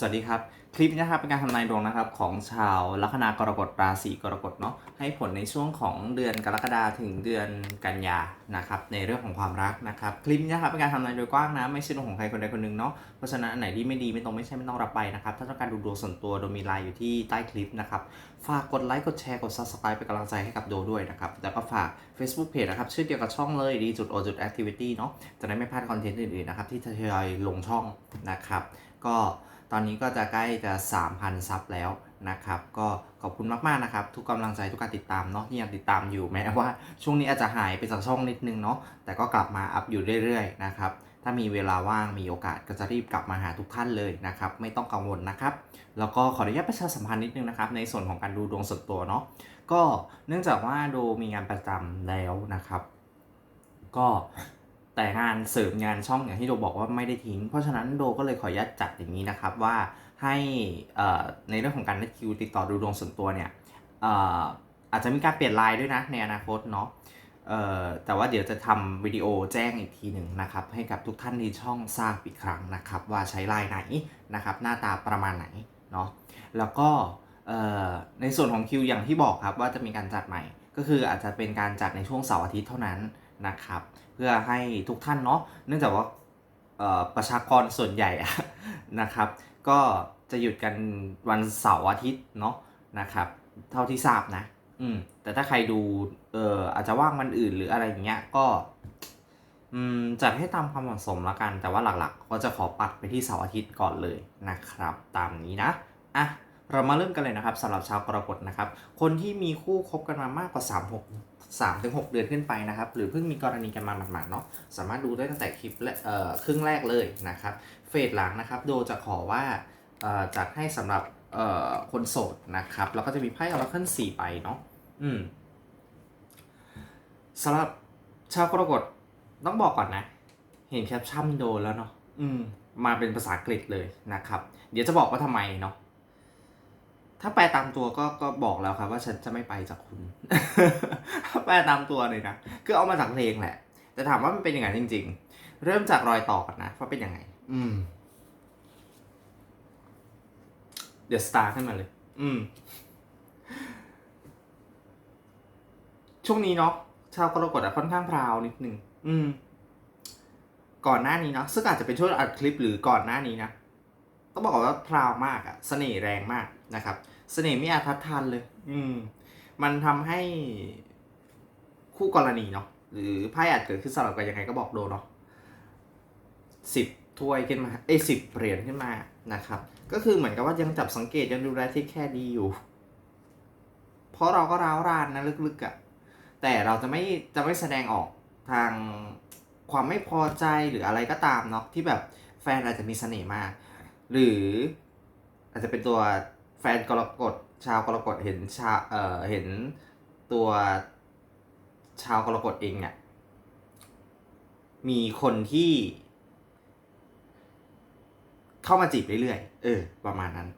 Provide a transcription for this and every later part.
สวัสดีครับ คลิปนี้นะครับเป็นการทำนายดวงนะครับของชาวลัคนากรกฎราศีกรกฎเนาะให้ผลในช่วงของเดือนกรกฎาถึงเดือนกันยานะครับในเรื่องของความรักนะครับคลิปนี้นะครับเป็นการทำนายโดยกว้างนะไม่ใช่ดวงของใครคนใดคนหนึ่งเนาะเพราะฉะนั้นอันไหนที่ไม่ดีไม่ตรงไม่ใช่ไม่ต้องรับไปนะครับถ้าต้องการดูดวงส่วนตัวโดยมีไลน์อยู่ที่ใต้คลิปนะครับฝากกดไลค์กดแชร์กด subscribe เป็นกำลังใจให้กับโดด้วยนะครับแล้วก็ฝาก Facebook Page นะครับชื่อเดียวกับช่องเลยดีจุดโอจุด activity เนาะจะได้ไม่พลาดคอนเทนต์อื่นๆนะครับที่ทยอยลงช่องนะครับก็ ตอนนี้ก็จะใกล้จะ 3,000 ซับแล้วนะครับ ก็ขอบคุณมากๆนะครับ ทุกกำลังใจทุกการติดตามเนาะที่ยังติดตามอยู่แม้ว่า ช่วงนี้อาจจะหายไปจากช่องนิดนึงเนาะแต่ก็กลับมาอัพอยู่เรื่อยๆนะครับถ้ามีเวลาว่างมีโอกาสก็จะรีบกลับมาหาทุกท่านเลยนะครับ ไม่ต้องกังวลนะครับ แล้วก็ขออนุญาตประชาสัมพันธ์นิดนึงนะครับ ในส่วนของการดูดวงส่วนตัวเนาะก็เนื่องจากว่าโดมีงานประจำแล้วนะครับ ก็ แต่งานเสริมงานช่องอย่างที่โดบอกว่าไม่ได้ทิ้ง เพราะฉะนั้นโดก็เลยขออนุญาตจัดอย่างนี้นะครับว่าให้ในเรื่องของการนัดคิวติดต่อดูดวงส่วนตัวเนี่ยอออาจจะมีการเปลี่ยนไลน์ด้วยนะในอนาคตเนาะแต่ว่าเดี๋ยวจะทำวิดีโอแจ้งอีกทีหนึ่งนะครับให้กับทุกท่านในช่องทราบอีกครั้งนะครับว่าใช้ไลน์ไหนนะครับหน้าตาประมาณไหนเนาะแล้วก็ในส่วนของคิวอย่างที่บอกครับว่าจะมีการจัดใหม่ ก็คืออาจจะเป็นการจัดในช่วงเสาร์อาทิตย์เท่านั้นนะครับ พื่อให้ทุกท่านเนาะเนื่องจากว่าประชากรส่วนใหญ่นะครับ ก็จะหยุดกันวันเสาร์อาทิตย์เนาะนะครับ เท่าที่ทราบนะ อืมแต่ถ้าใครดูเอ่ออาจจะว่างวันอื่นหรืออะไรอย่างเงี้ยก็อืมจัดให้ตามความเหมาะสมละกัน แต่ว่าหลักๆ ก็จะขอปัดไปที่เสาร์อาทิตย์ก่อนเลยนะครับ ตามนี้นะอะ เรามาเริ่มกันเลยนะครับสำหรับชาวกรกฎนะครับ คนที่มีคู่คบกันมามากกว่า 3 6 3ถึง6เดือนขึ้นไปนะครับ หรือเพิ่งมีกรณีกันมาหมาดๆเนาะสามารถดูได้ตั้งแต่คลิปและเอ่อครึ่งแรกเลยนะครับ เฟสหลังนะครับโดจะขอว่าเอ่อจัดให้สำหรับเอ่อคนโสดนะครับแล้วก็จะมีไพ่ออร์เคิลสี่ใบเนาะอืมสำหรับชาวกรกฎต้องบอกก่อนนะ เห็นแคปชั่นโดแล้วเนาะอืมมาเป็นภาษาอังกฤษเลยนะครับ เดี๋ยวจะบอกว่าทำไมเนาะ ถ้าแปลตามตัวก็ก็บอกแล้วครับว่าฉันจะไม่ไปจากคุณแปลตามตัวเลยนะคือเอามาจากเพลงแหละ แต่ถามว่ามันเป็นยังไงจริง ๆ เริ่มจากรอยต่อก่อนนะว่าเป็นยังไง อืม เดี๋ยวสตาร์ขึ้นมาเลย อืม ช่วงนี้เนาะชาวกรกฎอะค่อนข้างพราวนิดนึงอืม ก่อนหน้านี้เนาะซึ่งอาจจะเป็นช่วงอัดคลิปหรือก่อนหน้านี้นะต้องบอกก่อนว่าพราวมากอะเสน่ห์แรงมาก นะครับเสน่ห์ไม่อาจทัดทันเลย อืม มันทำให้คู่กรณีเนาะหรือไพ่อาจเกิดขึ้นสลับกันยังไงก็บอกโดเนาะสิบถ้วยขึ้นมา เอ้สิบเหรียญขึ้นมานะครับ ก็คือเหมือนกับว่ายังจับสังเกตยังดูแลที่แค่ดีอยู่ เพราะเราก็ร้าวรานนะลึกๆอะ่ะแต่เราจะไม่จะไม่แสดงออกทางความไม่พอใจหรืออะไรก็ตามเนาะที่แบบแฟนอาจจะมีเสน่ห์มาก หรืออาจจะเป็นตัว แฟนกรกฎชาวกรกฎเห็นชาเอ่อเห็นตัวชาวกรกฎเองเนี่ยมีคนที่เข้ามาจีบเรื่อยๆ เออ ประมาณนั้น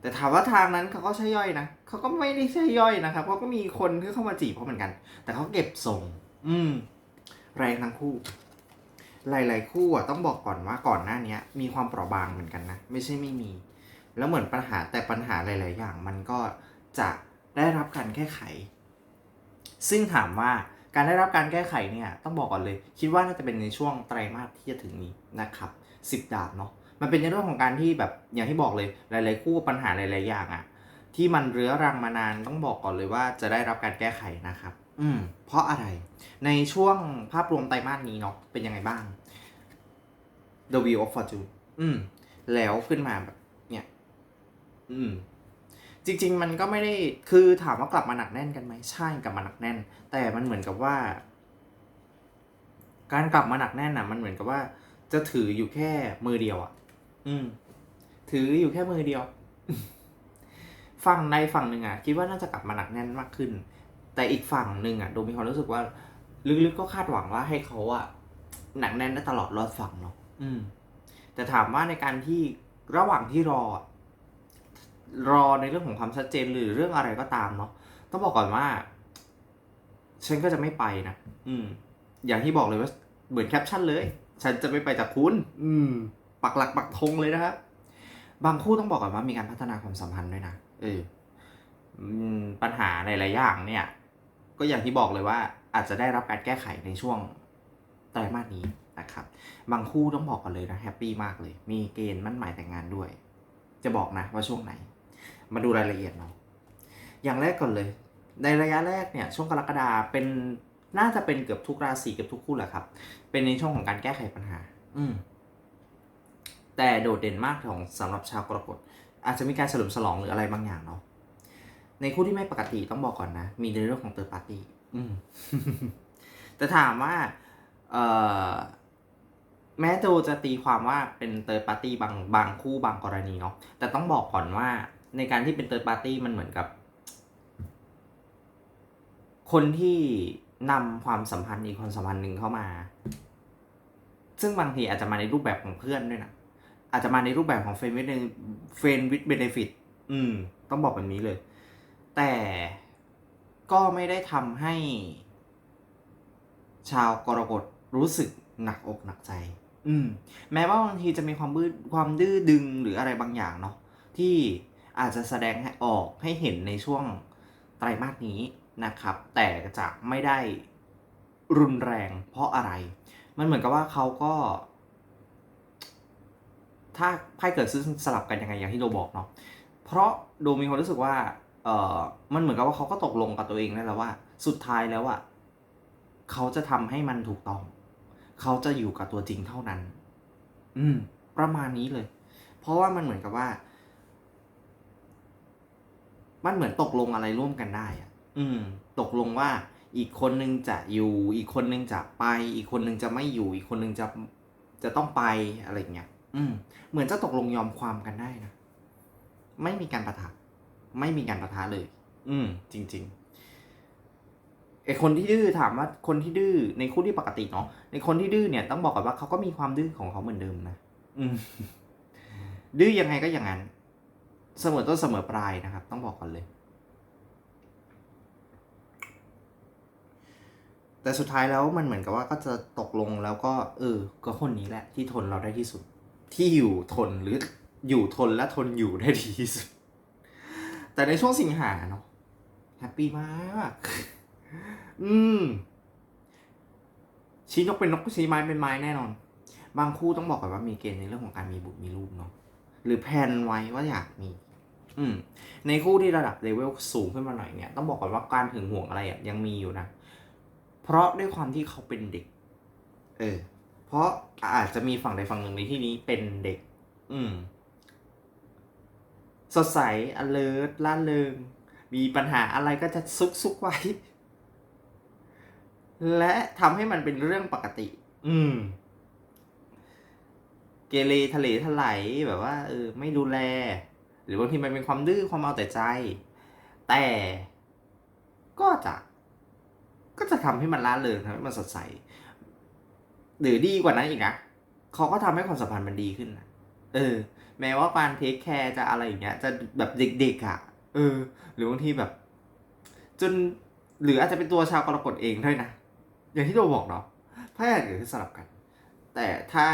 แต่ถามว่าทางนั้นเขาก็ใช่ย่อยนะเขาก็ไม่ได้ใช่ย่อยนะครับเขาก็มีคนที่เข้ามาจีบเขาเหมือนกัน แต่เขาเก็บทรง อืม แรงทั้งคู่ หลาย ๆ คู่อะต้องบอกก่อนว่าก่อนหน้าเนี้ยมีความเปราะบางเหมือนกันนะ ไม่ใช่ไม่มี แล้วเหมือนปัญหาแต่ปัญหาหลาย ๆ อย่าง มันก็จะได้รับการแก้ไข ซึ่งถามว่าการได้รับการแก้ไขเนี่ยต้องบอกก่อนเลย คิดว่าน่าจะเป็นในช่วงไตรมาสที่จะถึงนี้นะครับสิบดาบเนาะมันเป็นในเรื่องของการที่แบบอย่างที่บอกเลยหลาย ๆ คู่ปัญหาหลาย ๆ อย่างอะที่มันเรื้อรังมานานต้องบอกก่อนเลยว่าจะได้รับการแก้ไขนะครับ อืม เพราะอะไรในช่วงภาพรวมไตรมาสนี้เนาะเป็นยังไงบ้าง The Wheel of Fortune อืม แล้วขึ้นมาแบบ อืมจริง ๆ มันก็ไม่ได้คือถามว่ากลับมาหนักแน่นกันไหมใช่กลับมาหนักแน่น แต่มันเหมือนกับว่า การกลับมาหนักแน่นอะ มันเหมือนกับว่า จะถืออยู่แค่มือเดียวอะ อืม ถืออยู่แค่มือเดียวฝั่งใดฝั่งหนึ่งอะคิดว่าน่าจะกลับมาหนักแน่นมากขึ้น แต่อีกฝั่งหนึ่งอะโดมมีความรู้สึกว่า ลึกๆก็คาดหวังว่าให้เขาอะหนักแน่นได้ตลอดรอดฝั่งเนาะอืม แต่ถามว่าในการที่ระหว่างที่รออะ รอในเรื่องของความชัดเจนหรือเรื่องอะไรก็ตามเนาะต้องบอกก่อนว่า ฉันก็จะไม่ไปนะอืม อย่างที่บอกเลยว่าเหมือนแคปชั่นเลย ฉันจะไม่ไปจากคุณ อืม ปักหลักปักธงเลยนะครับบางคู่ต้องบอกก่อนว่ามีการพัฒนาความสัมพันธ์ด้วยนะเอออืมปัญหาหลายๆอย่างเนี่ย ก็อย่างที่บอกเลยว่า อาจจะได้รับการแก้ไขในช่วงไตรมาสนี้นะครับ บางคู่ต้องบอกกันเลยนะแฮปปี้มากเลย มีเกณฑ์มั่นหมายแต่งงานด้วย จะบอกนะว่าช่วงไหน มาดูรายละเอียดเนาะอย่างแรกก่อนเลย ในระยะแรกเนี่ยช่วงกรกฎาเป็นน่าจะเป็นเกือบทุกราศีเกือบทุกคู่แหละครับ เป็นในช่วงของการแก้ไขปัญหา อืมแต่โดดเด่นมากของสำหรับชาวกรกฎอาจจะมีการเฉลิมฉลองหรืออะไรบางอย่างเนาะในคู่ที่ไม่ปกติต้องบอกก่อนนะ มีในเรื่องของเตอร์ปาร์ตี้อืมแต่ถามว่า เอ่อแม้โจจะตีความว่าเป็นเตอร์ปาร์ตี้บางบางคู่บางกรณีเนาะแต่ต้องบอกก่อนว่า ในการที่เป็นเตอร์ปาร์ตี้มันเหมือนกับ คนที่นำความสัมพันธ์อีกความสัมพันธ์หนึ่งเข้ามา ซึ่งบางทีอาจจะมาในรูปแบบของเพื่อนด้วยนะอาจจะมาในรูปแบบของเฟรนด์วิดเฟรนวิดเบเนฟิตอืม ต้องบอกแบบนี้เลย แต่ก็ไม่ได้ทำให้ ชาวกรกฎรู้สึกหนักอกหนักใจ อืม แม้ว่าบางทีจะมีความบื้อความดื้อดึงหรืออะไรบางอย่างเนาะที่ อาจจะแสดงออกให้เห็นในช่วงไตรมาสนี้นะครับ แต่จะไม่ได้รุนแรงเพราะอะไร มันเหมือนกับว่าเขาก็ ถ้าไพ่เกิดซึ่งสลับกันยังไงอย่างที่โดบอกเนาะเพราะโดมีความรู้สึกว่าเออมันเหมือนกับว่าเขาก็ตกลงกับตัวเองได้แล้วว่า สุดท้ายแล้วอะเขาจะทำให้มันถูกต้อง เขาจะอยู่กับตัวจริงเท่านั้น อืม ประมาณนี้เลย เพราะว่ามันเหมือนกับว่า มันเหมือนตกลงอะไรร่วมกันได้อะอืม ตกลงว่าอีกคนนึงจะอยู่ อีกคนนึงจะไป อีกคนนึงจะไม่อยู่ อีกคนนึงจะจะต้องไปอะไรเงี้ย อืม เหมือนจะตกลงยอมความกันได้นะ ไม่มีการประทะ ไม่มีการประทะเลย อืม จริง ๆ ไอคนที่ดื้อถามว่าคนที่ดื้อในคู่ที่ปกติเนาะ ในคนที่ดื้อเนี่ยต้องบอกก่อนว่าเขาก็มีความดื้อของเขาเหมือนเดิมนะ อืม ดื้อยังไงก็อย่างนั้น เสมอต้นเสมอปลายนะครับ ต้องบอกก่อนเลย แต่สุดท้ายแล้วมันเหมือนกับว่าก็จะตกลงแล้วก็เออ ก็คนนี้แหละที่ทนเราได้ที่สุด ที่อยู่ทนหรืออยู่ทนและทนอยู่ได้ดีที่สุด แต่ในช่วงสิงหาเนาะแฮปปี้มาก อืม ชี้นกเป็นนกชี้ไม้เป็นไม้แน่นอน บางคู่ต้องบอกก่อนว่ามีเกณฑ์ในเรื่องของการมีบุตรมีลูกเนาะหรือแพลนไว้ว่าอยากมี อืมในคู่ที่ระดับเลเวลสูงขึ้นมาหน่อยเนี่ยต้องบอกก่อนว่าการถึงห่วงอะไรอะยังมีอยู่นะ เพราะด้วยความที่เขาเป็นเด็ก เออ เพราะอาจจะมีฝั่งใดฝั่งหนึ่งในที่นี้เป็นเด็ก อืม สดใส alert ล่าเริง มีปัญหาอะไรก็จะซุกซุกไว้ และทำให้มันเป็นเรื่องปกติ อืมเกเรทะเลทลายแบบว่าเออไม่ดูแล รือบางทีมันเป็นความดื้อความเอาแต่ใจ แต่ก็จะก็จะทำให้มันล่าเริงทำให้มันสดใส หรือดีกว่านั้นอีกนะเขาก็ทำให้ความสัมพันธ์มันดีขึ้นนะเออ แม้ว่าการเทคแคร์จะอะไรอย่างเงี้ย จะแบบเด็กๆอะ่ะ เออ หรือบางทีแบบ จนหรืออาจจะเป็นตัวชาวกรกฎเองด้วยนะ อย่างที่โดบอกเนาะไพ่อาจจะสลับกัน แต่ถ้า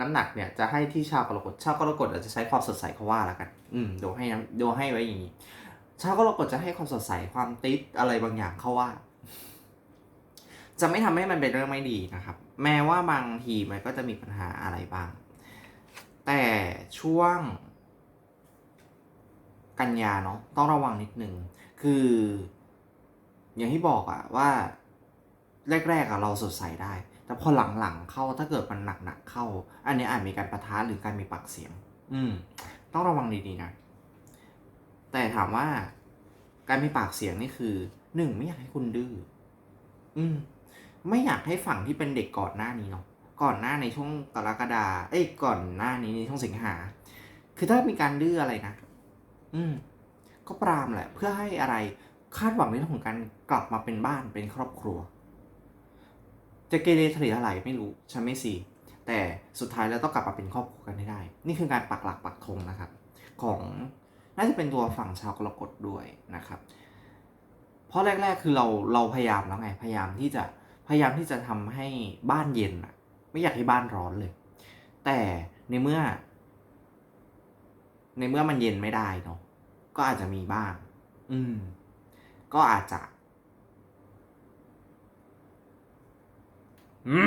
น้ำหนักเนี่ยจะให้ที่ชาวกรกฎชาวกรกฎอาจจะใช้ความสดใสเขาว่าแล้วกัน อืมโดให้น้ำโดให้ไว้อย่างนี้ชาวกรกฎจะให้ความสดใสความติดอะไรบางอย่างเขาว่า จะไม่ทำให้มันเป็นเรื่องไม่ดีนะครับ แม้ว่าบางทีมันก็จะมีปัญหาอะไรบ้าง แต่ช่วง กันยาเนาะต้องระวังนิดนึงคือ อย่างที่บอกอะว่า แรกๆอะเราสดใสได้ แต่พอหลังๆเข้าถ้าเกิดมันหนักๆเข้า อันนี้อาจมีการประทะหรือการมีปากเสียง อืม ต้องระวังดีๆนะ แต่ถามว่า การมีปากเสียงนี่คือหนึ่งไม่อยากให้คุณดื้ออืม ไม่อยากให้ฝั่งที่เป็นเด็กก่อนหน้านี้เนาะก่อนหน้าในช่วงกรกฎาเอ้ยก่อนหน้านี้ในช่วงสิงหา คือถ้ามีการดื้ออะไรนะอืม ก็ปรามแหละ เพื่อให้อะไรคาดหวังในเรื่องของการกลับมาเป็นบ้านเป็นครอบครัว จะเกเรทะเลทลายไม่รู้ฉันไม่สิแต่สุดท้ายแล้วต้องกลับมาเป็นครอบครัวกันให้ได้ นี่คือการปักหลักปักธงนะครับ ของน่าจะเป็นตัวฝั่งชาวกรกฎด้วยนะครับ เพราะแรก ๆ คือเราเราพยายามแล้วไงพยายามที่จะพยายามที่จะทำให้บ้านเย็นอะไม่อยากให้บ้านร้อนเลย แต่ในเมื่อ ในเมื่อมันเย็นไม่ได้เนาะก็อาจจะมีบ้าง อืม ก็อาจจะ อื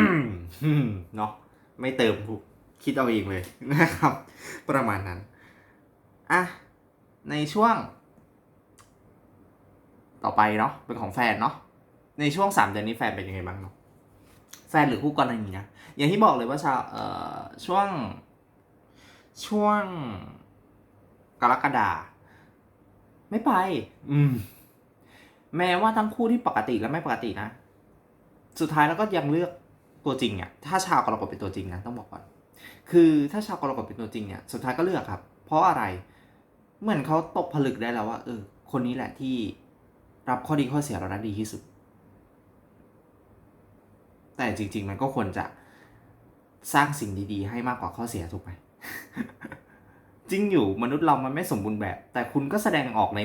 มเนาะไม่เติมถูกคิดเอาเองเลยนะครับ ประมาณนั้น อะ ในช่วง ต่อไปเนาะเป็นของแฟนเนาะในช่วงสามเดือนนี้แฟนเป็นยังไงบ้างเนาะแฟนหรือคู่กรณีนะอย่างที่บอกเลยว่าชาวเอ่อช่วง ช่วงกรกฎาไม่ไป อืม แม้ว่าทั้งคู่ที่ปกติและไม่ปกตินะ สุดท้ายแล้วก็ยังเลือก ตัวจริงเนี่ยถ้าชาวกรกฎเป็นตัวจริงนะต้องบอกก่อนคือถ้าชาวกรกฎเป็นตัวจริงเนี่ยสุดท้ายก็เลือกครับ เพราะอะไรเหมือนเขาตกผลึกได้แล้วว่าเออ คนนี้แหละที่รับข้อดีข้อเสียเราได้ดีที่สุด แต่จริง ๆ มันก็ควรจะสร้างสิ่งดีๆ ให้มากกว่าข้อเสียถูกไหมจริงอยู่มนุษย์เรามันไม่สมบูรณ์แบบ แต่คุณก็แสดงออกใน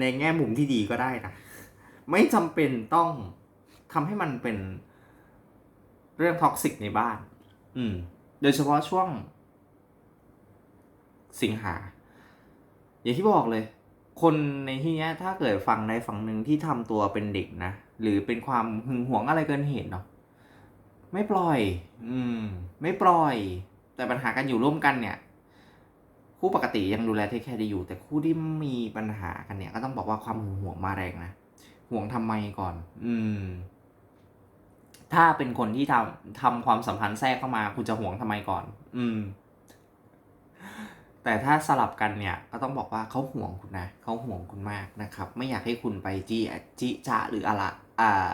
ในแง่มุมที่ดีก็ได้นะไม่จำเป็นต้องทำให้มันเป็น เรื่องท็อกซิกในบ้าน อืม โดยเฉพาะช่วง สิงหา อย่างที่บอกเลย คนในที่เนี้ยถ้าเกิดฝั่งใดฝั่งหนึ่งที่ทำตัวเป็นเด็กนะ หรือเป็นความหึงหวงอะไรเกินเหตุเนาะไม่ปล่อย อืม ไม่ปล่อย แต่ปัญหาการอยู่ร่วมกันเนี่ย คู่ปกติยังดูแลเทคแคร์ดีอยู่ แต่คู่ที่มีปัญหากันเนี่ย ก็ต้องบอกว่าความหึงหวงมาแรงนะห่วงทำไมก่อน อืม ถ้าเป็นคนที่ทำทำความสัมพันธ์แทรกเข้ามา คุณจะห่วงทำไมก่อน อืม แต่ถ้าสลับกันเนี่ย ก็ต้องบอกว่าเขาห่วงคุณนะเขาห่วงคุณมากนะครับ ไม่อยากให้คุณไปจีจิจะหรืออะไรอ่า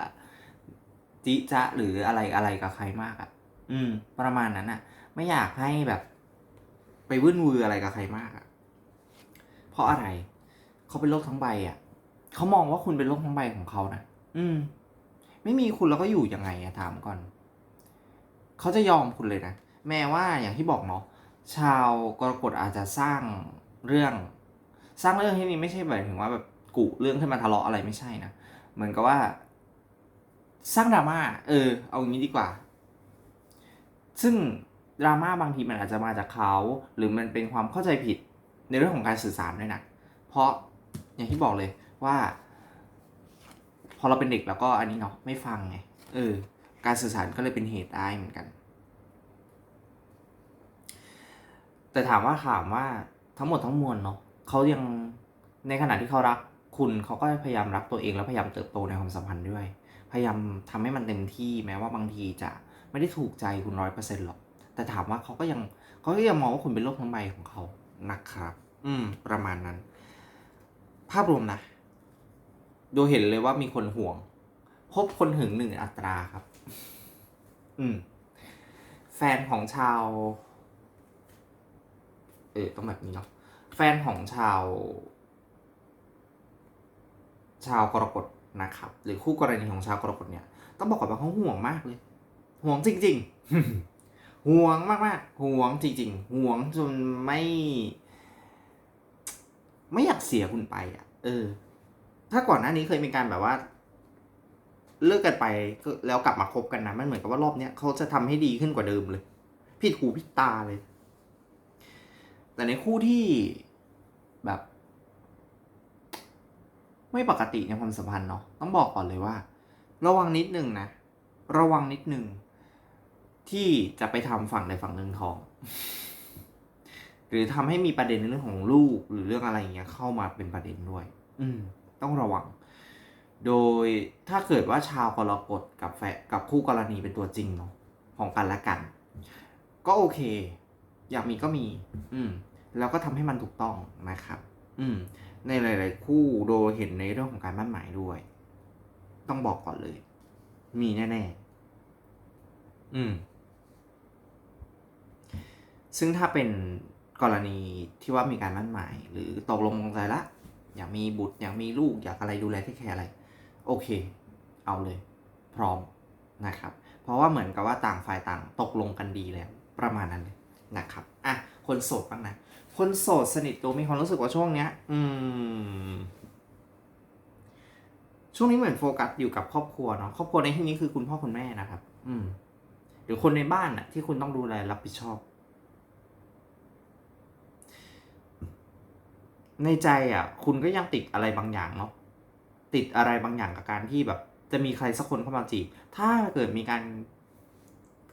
จิจะหรืออะไรอะไรกับใครมากอะ่ะ อืม ประมาณนั้นอะ่ะ ไม่อยากให้แบบ ไปวุ่นวืออะไรกับใครมากอะ่ะ เพราะอะไรเขาเป็นโลกทั้งใบอะ่ะเขามองว่าคุณเป็นโลกทั้งใบของเขานะอืม ไม่มีคุณแล้วก็อยู่ยังไงอะถามก่อน เขาจะยอมคุณเลยนะ แม้ว่าอย่างที่บอกเนาะชาวกรกฎอาจจะสร้างเรื่อง สร้างเรื่องที่นี้ไม่ใช่หมายถึงว่าแบบกุเรื่องขึ้นมาทะเลาะอะไรไม่ใช่นะเหมือนกับว่า สร้างดราม่าเออ เอาอย่างนี้ดีกว่า ซึ่งดราม่าบางทีมันอาจจะมาจากเขา หรือมันเป็นความเข้าใจผิดในเรื่องของการสื่อสารด้วยนะเพราะอย่างที่บอกเลยว่า พอเราเป็นเด็กแล้วก็อันนี้เนาะไม่ฟังไงเออ การสื่อสารก็เลยเป็นเหตุได้เหมือนกัน แต่ถามว่าถามว่าทั้งหมดทั้งมวลเนาะเขายังในขณะที่เขารักคุณเขาก็พยายามรักตัวเองแล้วพยายามเติบโตในความสัมพันธ์ด้วย พยายามทำให้มันเต็มที่แม้ว่าบางทีจะไม่ได้ถูกใจคุณร้อยเปอร์เซ็นต์หรอก แต่ถามว่าเขาก็ยังเขาก็ยังมองว่าคุณเป็นโลกทั้งใบของเขานะครับ อืม ประมาณนั้น ภาพรวมนะ ดูเห็นเลยว่ามีคนห่วง พบคนหึงหนึ่งอัตราครับ อืม แฟนของชาว เออต้องแบบนี้เนาะแฟนของชาว ชาวกรกฎนะครับ หรือคู่กรณีของชาวกรกฎเนี่ย ต้องบอกก่อนว่าเขาห่วงมากเลย ห่วงจริง ๆ ห่วงมากๆห่วงจริง ๆ ห่วงจนไม่ ไม่อยากเสียคุณไปอะ เออ ถ้าก่อนหน้านี้เคยมีการแบบว่า เลิกกันไปแล้วกลับมาคบกันนะมันเหมือนกับว่ารอบเนี้ยเขาจะทำให้ดีขึ้นกว่าเดิมเลยผิดหูผิดตาเลย แต่ในคู่ที่แบบ ไม่ปกติในความสัมพันธ์เนาะต้องบอกก่อนเลยว่า ระวังนิดนึงนะ ระวังนิดนึง ที่จะไปทำฝั่งใดฝั่งหนึ่งท้อง หรือทำให้มีประเด็นในเรื่องของลูกหรือเรื่องอะไรอย่างเงี้ยเข้ามาเป็นประเด็นด้วย อืม ต้องระวัง โดยถ้าเกิดว่าชาวกรกฎกับแฟกับคู่กรณีเป็นตัวจริงเนาะของกันและกัน ก็โอเค อยากมีก็มี อืม แล้วก็ทำให้มันถูกต้องนะครับ อืม ในหลาย ๆ คู่โดยเห็นในเรื่องของการมั่นหมายด้วย ต้องบอกก่อนเลย มีแน่ๆอืมซึ่งถ้าเป็นกรณีที่ว่ามีการมั่นหมาย หรือตกลงปรงใจละ อยากมีบุตร อยากมีลูก อยากอะไรดูแลที่แคร์อะไร โอเค เอาเลย พร้อมนะครับ เพราะว่าเหมือนกับว่าต่างฝ่ายต่างตกลงกันดีแล้ว ประมาณนั้นเลยนะครับ อะ คนโสดบ้างนะ คนโสดสนิทตัวมีความรู้สึกว่าช่วงเนี้ย อืม ช่วงนี้เหมือนโฟกัสอยู่กับครอบครัวเนาะ ครอบครัวในที่นี้คือคุณพ่อคุณแม่นะครับ อืม หรือคนในบ้านน่ะที่คุณต้องดูแลรับผิดชอบ ในใจอะ คุณก็ยังติดอะไรบางอย่างเนาะติดอะไรบางอย่างกับการที่แบบ จะมีใครสักคนเข้ามาจีบ ถ้าเกิดมีการ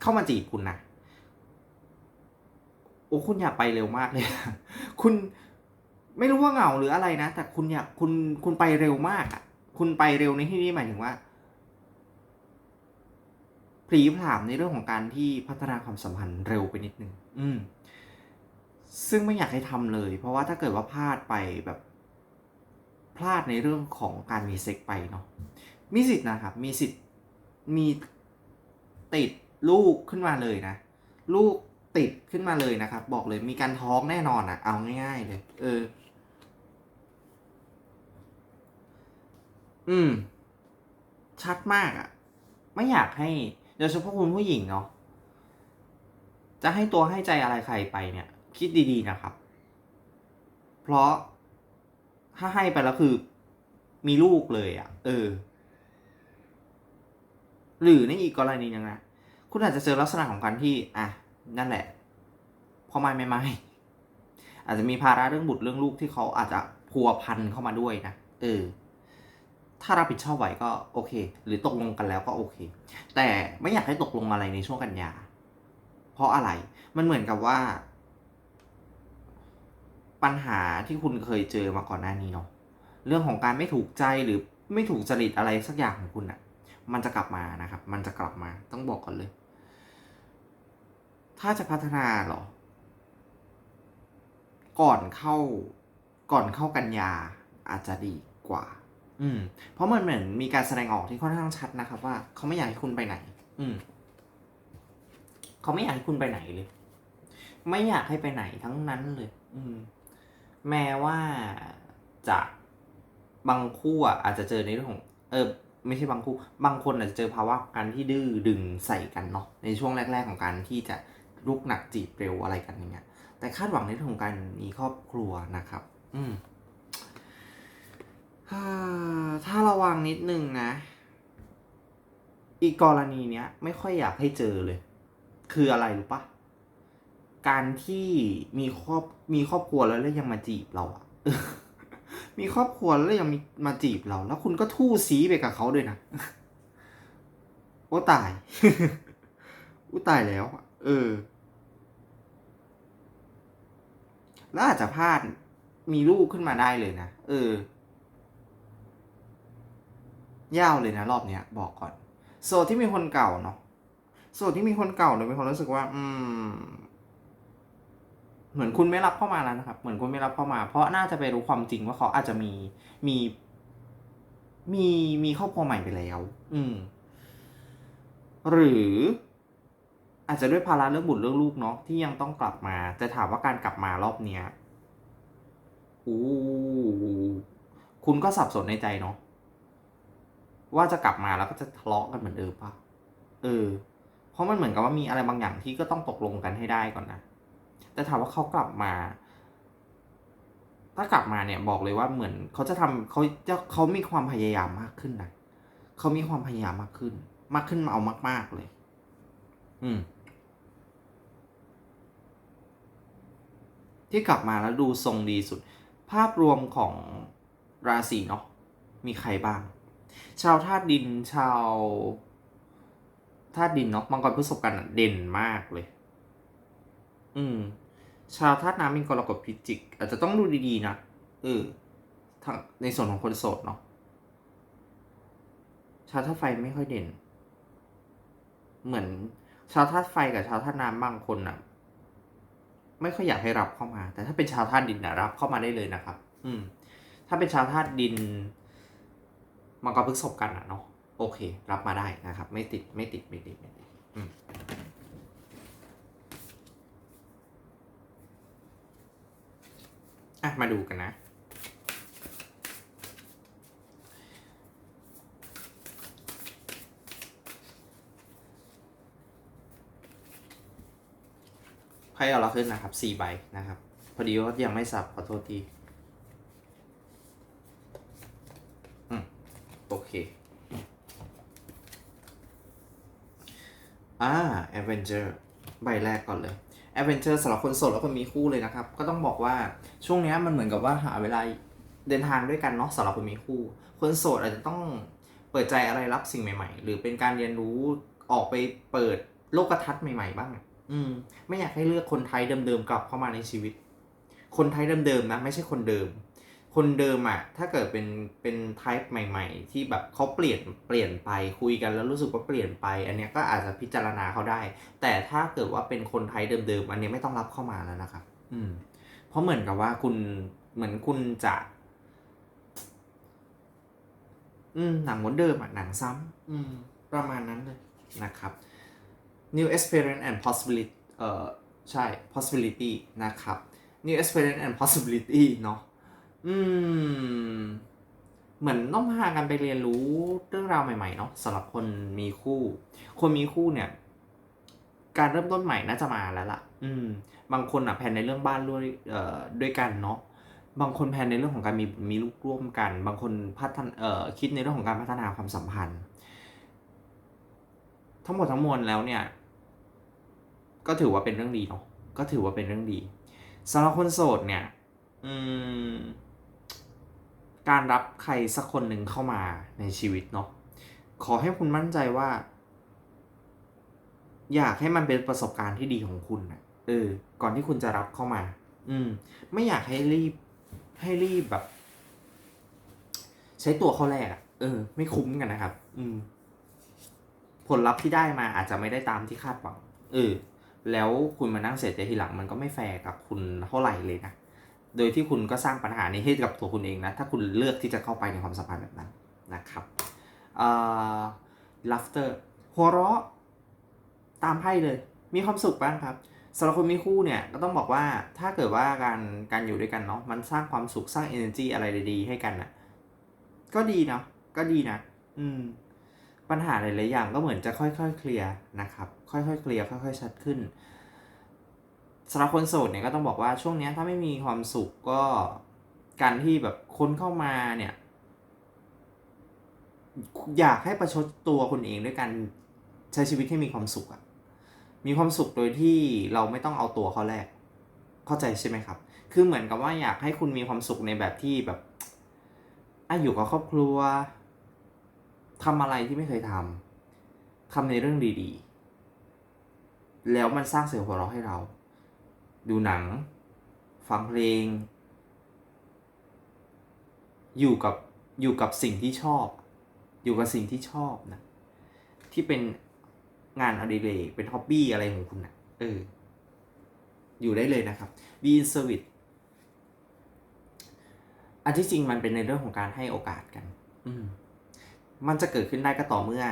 เข้ามาจีบคุณนะโอ้คุณอยากไปเร็วมากเลยคุณไม่รู้ว่าเหงาหรืออะไรนะ แต่คุณอยากคุณคุณไปเร็วมากอะ คุณไปเร็วในที่นี้หมายถึงว่าพลีผลามในเรื่องของการที่พัฒนาความสัมพันธ์เร็วไปนิดนึง อืม ซึ่งไม่อยากให้ทำเลย เพราะว่าถ้าเกิดว่าพลาดไปแบบพลาดในเรื่องของการมีเซ็กไปเนาะมีสิทธิ์นะครับ มีสิทธิ์มีติดลูกขึ้นมาเลยนะ ลูกติดขึ้นมาเลยนะครับ บอกเลยมีการท้องแน่นอนอะเอาง่าย ๆ เลย เออ อืม ชัดมากอะไม่อยากให้โดยเฉพาะคุณผู้หญิงเนาะจะให้ตัวให้ใจอะไรใครไปเนี่ย คิดดีๆนะครับ เพราะถ้าให้ไปแล้วคือ มีลูกเลยอะ่ะ เออ หรือในอีกกรณีหนึงนะคุณอาจจะเจอลักษณะของการที่ อะ นั่นแหละพ่อไม่ไม่ไม่อาจจะมีภาระเรื่องบุตรเรื่องลูกที่เขาอาจจะพัวพันเข้ามาด้วยนะเออ ถ้ารับผิดชอบไหวก็โอเค หรือตกลงกันแล้วก็โอเค แต่ไม่อยากให้ตกลงอะไรในช่วงกันยา เพราะอะไร มันเหมือนกับว่า ปัญหาที่คุณเคยเจอมาก่อนหน้านี้เนาะเรื่องของการไม่ถูกใจหรือไม่ถูกจริตอะไรสักอย่างของคุณอะ่ะ มันจะกลับมานะครับ มันจะกลับมาต้องบอกก่อนเลย ถ้าจะพัฒนาเหรอ ก่อนเข้าก่อนเข้ากันยาอาจจะดีกว่า อืม เพราะมันเหมือนมีการแสดงออกที่ค่อนข้างชัดนะครับ ว่าเขาไม่อยากให้คุณไปไหน อืมเขาไม่อยากให้คุณไปไหนเลย ไม่อยากให้ไปไหนทั้งนั้นเลย อืม แม้ว่าจะบางคู่อะอาจจะเจอในเรื่องของเออไม่ใช่บางคู่ บางคนอาจจะเจอภาวะการที่ดื้อดึงใส่กันเนาะในช่วงแรก ๆ ของการที่จะลุกหนักจีบเร็วอะไรกันอย่างเงี้ย แต่คาดหวังในเรื่องของการมีครอบครัวนะครับ อืมถ้าระวังนิดนึงนะ อีกกรณีเนี้ย ไม่ค่อยอยากให้เจอเลย คืออะไรรู้ปะ การที่มีครอบมีครอบครัวแล้วแล้วยังมาจีบเราอะมีครอบครัวแล้วยังมีมาจีบเรา แล้วคุณก็ทู่ซีไปกับเขาด้วยนะโอ้ตายอู้ตายแล้ว เออ แล้วอาจจะพลาดมีลูกขึ้นมาได้เลยนะเออยาวเลยนะรอบเนี้ยบอกก่อน โซที่มีคนเก่าเนาะโซที่มีคนเก่าเนี่ยมีความรู้สึกว่า อืม เหมือนคุณไม่รับเข้ามาแล้วนะครับ เหมือนคุณไม่รับเข้ามา เพราะน่าจะไปรู้ความจริงว่าเขาอาจจะมีมี มีมีครอบครัวใหม่ไปแล้ว อืม หรือ อาจจะด้วยภาระเรื่องบุตรเรื่องลูกเนาะที่ยังต้องกลับมา จะถามว่าการกลับมารอบเนี้ยอู้คุณก็สับสนในใจเนาะว่าจะกลับมาแล้วก็จะทะเลาะกันเหมือนเดิมปะเออ เพราะมันเหมือนกับว่ามีอะไรบางอย่างที่ก็ต้องตกลงกันให้ได้ก่อนนะ แต่ถามว่าเขากลับมา ถ้ากลับมาเนี่ยบอกเลยว่าเหมือนเขาจะทำเขาจะเขามีความพยายามมากขึ้นนะเขามีความพยายามมากขึ้น มากขึ้นมาเอามาก ๆเลย อืม ที่กลับมาแล้วดูทรงดีสุด ภาพรวมของราศีเนาะมีใครบ้าง ชาวธาตุดินชาวธาตุดินเนาะมังกรพฤษภกันเด่นมากเลย อืม ชาวธาตุน้ำมีกรกฎพิจิก อาจจะต้องดูดีๆนะเออทั้งในส่วนของคนโสดเนาะชาวธาตุไฟไม่ค่อยเด่น เหมือน ชาวธาตุไฟกับชาวธาตุน้ำบางคนอะไม่ค่อยอยากให้รับเข้ามา แต่ถ้าเป็นชาวธาตุดินนะรับเข้ามาได้เลยนะครับ อืม ถ้าเป็นชาวธาตุดินมังกรพฤษภกันอะเนาะโอเค รับมาได้นะครับ ไม่ติดไม่ติดไม่ติดไม่ติดอืม อะ มาดูกันนะ ไพ่เอาละขึ้นนะครับสี่ใบนะครับ พอดีว่ายังไม่สับขอโทษทีอืมโอเคอ่า Avenger ใบแรกก่อนเลย แอดเวนเจอร์สำหรับคนโสดและคนมีคู่เลยนะครับ ก็ต้องบอกว่าช่วงนี้มันเหมือนกับว่าหาเวลาเดินทางด้วยกันเนาะสำหรับคนมีคู่ คนโสดอาจจะต้องเปิดใจอะไรรับสิ่งใหม่ ๆ หรือเป็นการเรียนรู้ออกไปเปิดโลกทัศน์ใหม่ ๆ บ้าง อืม ไม่อยากให้เลือกคนไทยเดิมๆกลับเข้ามาในชีวิต คนไทยเดิมๆนะ ไม่ใช่คนเดิม คนเดิมอะถ้าเกิดเป็นเป็นไทป์ใหม่ ๆ ที่แบบเขาเปลี่ยนเปลี่ยนไปคุยกันแล้วรู้สึกว่าเปลี่ยนไป อันเนี้ยก็อาจจะพิจารณาเขาได้ แต่ถ้าเกิดว่าเป็นคนไทยเดิมๆอันเนี้ยไม่ต้องรับเข้ามาแล้วนะครับ อืม เพราะเหมือนกับว่าคุณเหมือนคุณจะ อืมหนังเหมือนเดิมอะหนังซ้ำอืม ประมาณนั้นเลยนะครับ new experience and possibility เอ่อใช่ possibility นะครับ new experience and possibility เนาะ อืม เหมือนต้องพากันไปเรียนรู้เรื่องราวใหม่ๆเนาะสำหรับคนมีคู่ คนมีคู่เนี่ย การเริ่มต้นใหม่น่าจะมาแล้วล่ะ อืม บางคนอะแผนในเรื่องบ้านด้วยเอ่อด้วยกันเนาะบางคนแผนในเรื่องของการมีมีลูกร่วมกัน บางคนพัฒนเอ่อคิดในเรื่องของการพัฒนาความสัมพันธ์ ทั้งหมดทั้งมวลแล้วเนี่ย ก็ถือว่าเป็นเรื่องดีเนาะก็ถือว่าเป็นเรื่องดีสำหรับคนโสดเนี่ย อืม การรับใครสักคนหนึ่งเข้ามาในชีวิตเนาะขอให้คุณมั่นใจว่า อยากให้มันเป็นประสบการณ์ที่ดีของคุณนะเออ ก่อนที่คุณจะรับเข้ามา อืม ไม่อยากให้รีบ ให้รีบแบบ ใช้ตัวเขาแรกอะเออ ไม่คุ้มกันนะครับ อืม ผลลัพธ์ที่ได้มาอาจจะไม่ได้ตามที่คาดหวัง เออ แล้วคุณมานั่งเสียใจทีหลังมันก็ไม่แฟร์กับคุณเท่าไหร่เลยนะ โดยที่คุณก็สร้างปัญหานี้ให้กับตัวคุณเองนะ ถ้าคุณเลือกที่จะเข้าไปในความสัมพันธ์แบบนั้นนะครับเอ่อ laughter หัวเราะตามไพ่เลย มีความสุขบ้างครับสำหรับคนมีคู่เนี่ยก็ต้องบอกว่าถ้าเกิดว่าการการอยู่ด้วยกันเนาะมันสร้างความสุขสร้าง energy อะไรดีๆให้กันนะก็ดีเนาะก็ดีนะ อืม ปัญหาหลายๆอย่างก็เหมือนจะค่อยๆเคลียร์นะครับ ค่อยๆเคลียร์ค่อยๆชัดขึ้น สำหรับคนโสดเนี่ยก็ต้องบอกว่าช่วงนี้ถ้าไม่มีความสุขก็การที่แบบคนเข้ามาเนี่ย อยากให้ประชดตัวคุณเองด้วยการใช้ชีวิตให้มีความสุขอะมีความสุขโดยที่เราไม่ต้องเอาตัวเขาแรก เข้าใจใช่ไหมครับ คือเหมือนกับว่าอยากให้คุณมีความสุขในแบบที่แบบออยู่กับครอบครัวทำอะไรที่ไม่เคยทำทำในเรื่องดีๆ แล้วมันสร้างเสียงหัวเราะให้เรา ดูหนัง ฟังเพลง อยู่กับอยู่กับสิ่งที่ชอบ อยู่กับสิ่งที่ชอบนะ ที่เป็นงานอดิเรกเป็นฮ็อบบี้อะไรของคุณนะเออ อยู่ได้เลยนะครับ be in service อันที่จริงมันเป็นในเรื่องของการให้โอกาสกัน อืม มันจะเกิดขึ้นได้ก็ต่อเมื่อ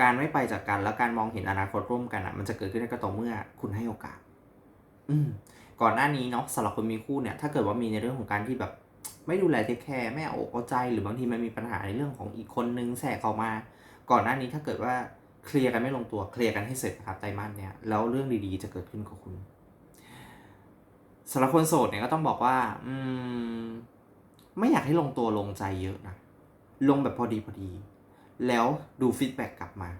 การไม่ไปจากกันแล้วการมองเห็นอนาคตร่วมกันอะ มันจะเกิดขึ้นได้ก็ต่อเมื่อคุณให้โอกาส อืมก่อนหน้านี้เนาะสำหรับคนมีคู่เนี่ย ถ้าเกิดว่ามีในเรื่องของการที่แบบไม่ดูแลเทคแคร์ไม่เอาอกเอาใจ หรือบางทีมันมีปัญหาในเรื่องของอีกคนนึงแทรกเข้ามา ก่อนหน้านี้ถ้าเกิดว่าเคลียร์กันไม่ลงตัวเคลียร์กันให้เสร็จนะครับไตรมาสเนี่ยแล้วเรื่องดีๆจะเกิดขึ้นกับคุณสำหรับคนโสดเนี่ยก็ต้องบอกว่า อืม ไม่อยากให้ลงตัวลงใจเยอะนะลงแบบพอดีพอดี แล้วดูฟีดแบ็กกลับมา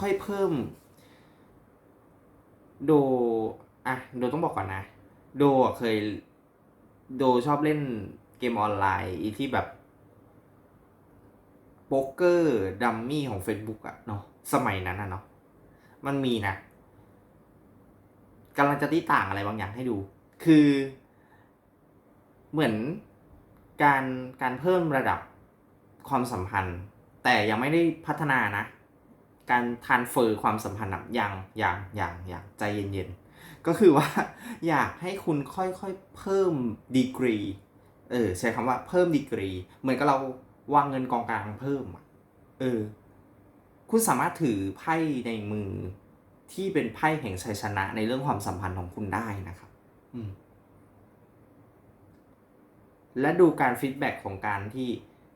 ค่อยเพิ่ม โด อะโดต้องบอกก่อนนะ โดเคย โดชอบเล่นเกมออนไลน์อีที่แบบโป๊กเกอร์ดัมมี่ของ Facebook อะเนาะสมัยนั้นอะเนาะมันมีนะกำลังจะตีต่างอะไรบางอย่างให้ดู คือ เหมือนการการเพิ่มระดับความสัมพันธ์ แต่ยังไม่ได้พัฒนานะ การทานเฟอร์ความสัมพันธ์อะอย่างอย่างอย่างอย่างใจเย็นๆ ก็คือว่าอยากให้คุณค่อยๆเพิ่มดีกรี เออใช้คำว่าเพิ่มดีกรี เหมือนกับเราวางเงินกองกลางเพิ่มอะเออ คุณสามารถถือไพ่ในมือที่เป็นไพ่แห่งชัยชนะในเรื่องความสัมพันธ์ของคุณได้นะครับ อืมและดูการฟีดแบ็กของการที่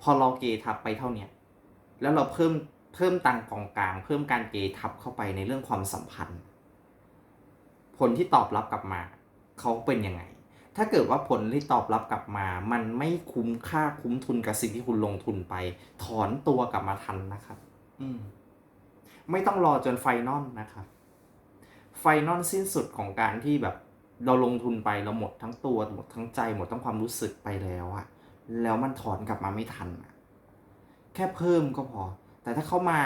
พอเราเกทับไปเท่าเนี้ยแล้วเราเพิ่มเพิ่มตังกองกลาง เพิ่มการเกทับเข้าไปในเรื่องความสัมพันธ์ ผลที่ตอบรับกลับมาเขาเป็นยังไง ถ้าเกิดว่าผลที่ตอบรับกลับมา มันไม่คุ้มค่าคุ้มทุนกับสิ่งที่คุณลงทุนไป ถอนตัวกลับมาทันนะครับ อืม ไม่ต้องรอจนไฟนอลนะครับไไฟนอลสิ้นสุดของการที่แบบเราลงทุนไปเราหมดทั้งตัวหมดทั้งใจหมดทั้งความรู้สึกไปแล้วอะแล้วมันถอนกลับมาไม่ทันอะแค่เพิ่มก็พอ แต่ถ้าเขามา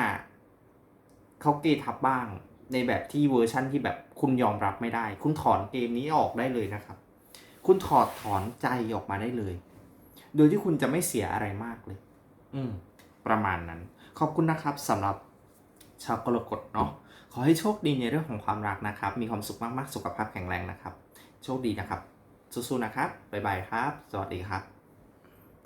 เขาเกทับบ้าง ในแบบที่เวอร์ชั่นที่แบบคุณยอมรับไม่ได้ คุณถอนเกมนี้ออกได้เลยนะครับ คุณถอดถอนใจออกมาได้เลย โดยที่คุณจะไม่เสียอะไรมากเลย อืม ประมาณนั้น ขอบคุณนะครับสำหรับชาวกรกฎเนาะขอให้โชคดีในเรื่องของความรักนะครับ มีความสุขมากๆ สุขภาพแข็งแรงนะครับ โชคดีนะครับ สู้ๆนะครับ บ๊ายบายครับ สวัสดีครับ